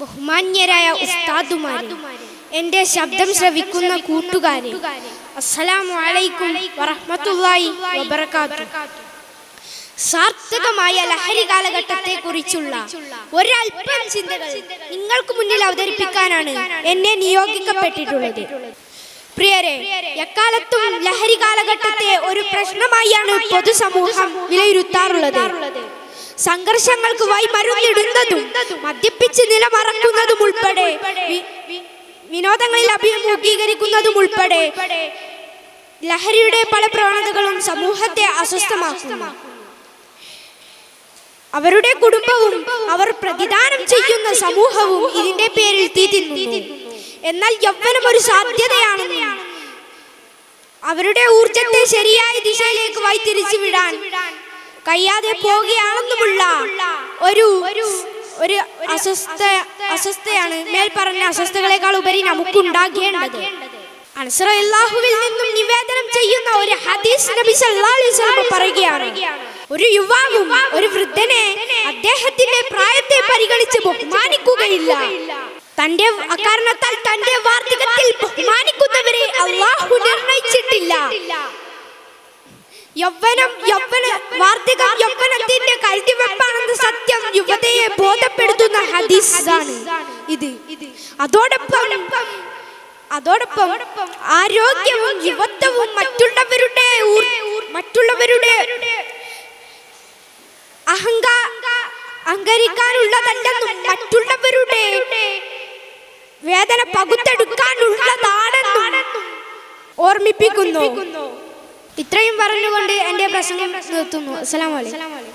ബഹുമാന്യരായ ഉസ്താദുമാരെ എന്റെ ശബ്ദം ശ്രവിക്കുന്ന കൂട്ടുകാരെ അസ്സലാമു അലൈക്കും വറഹ്മത്തുള്ളാഹി വബറകാത്തു സാർത്ഥകമായ ലഹരി കാലഘട്ടത്തെ കുറിച്ചുള്ള ഒരൽപ്പം ചിന്തകൾ നിങ്ങൾക്ക് മുന്നിൽ അവതരിപ്പിക്കാനാണ് എന്നെ നിയോഗിക്കപ്പെട്ടിട്ടുള്ളത്. പ്രിയരെ എക്കാലത്തും ലഹരി കാലഘട്ടത്തെ ഒരു പ്രശ്നമായാണ് പൊതുസമൂഹം വിലയിരുത്താറുള്ളത്. സംഘർഷങ്ങൾക്ക് വൈമരുന്നിടുന്നതും മദ്യപിച്ച് നിലമറക്കുന്നതും ഉൾപ്പെടെ. വിനോദങ്ങളിൽ അഭിമുഖീകരിക്കുന്നതും ഉൾപ്പെടെ. ലഹരിയുടെ പല പ്രവണതകളും സമൂഹത്തെ അസ്വസ്ഥമാക്കുന്നു. അവരുടെ കുടുംബവും അവർ പ്രതിദാനം ചെയ്യുന്ന സമൂഹവും ഇതിന്റെ പേരിൽ തീതിന്നു എന്നാൽ യൗവനം ഒരു സാധ്യതയാണ് അവരുടെ ഊർജത്തെ ശരിയായ ദിശയിലേക്ക് വഴിതിരിച്ചു വിടാൻ കഴിയാതെ പോകുകയാണെന്നുമുള്ള ഒരു ഒരു അസ്വസ്ഥ അസ്വസ്ഥയാണ്. മേൽ പറഞ്ഞ അസ്വസ്ഥകളെക്കാൾ ഉപരി നമുക്ക് ഉണ്ടാകേണ്ടത് അൻസറല്ലാഹുവിൽ നിന്നും നിവേദനം ചെയ്യുന്ന ഒരു ഹദീസ് നബി സല്ലല്ലാഹു അലൈഹി വസല്ലം പറയുകയാണ്. ഒരു യുവാവും ഒരു വൃദ്ധനെ അദ്ദേഹത്തിന്റെ പ്രായത്തെ പരിഗണിച്ച് ബഹുമാനിക്കുകയില്ല. തന്റെ അക്കാരണത്താൽ തന്റെ വാർദ്ധക്യത്തിൽ ബഹുമാനിക്കുന്നവരെ അള്ളാഹു നിർണയിച്ചിട്ടില്ല. യൗവനം യൗവന യുവതയെ ഹദീസാണ് ഇത്. അതോടൊപ്പം അതോടൊപ്പം ആരോഗ്യവും യുവത്വവും മറ്റുള്ളവരുടെ മറ്റുള്ളവരുടെ അഹങ്കാ അഹങ്കരിക്കാനുള്ളതല്ലെന്നും മറ്റുള്ളവരുടെ വേദന പകുത്തെടുക്കാനുള്ളതാണെന്നും ഓർമ്മിപ്പിക്കുന്നു. ഇത്രയും പറഞ്ഞുകൊണ്ട് എന്റെ പ്രസംഗം നിർത്തുന്നു. അസ്സലാമു അലൈക്കും.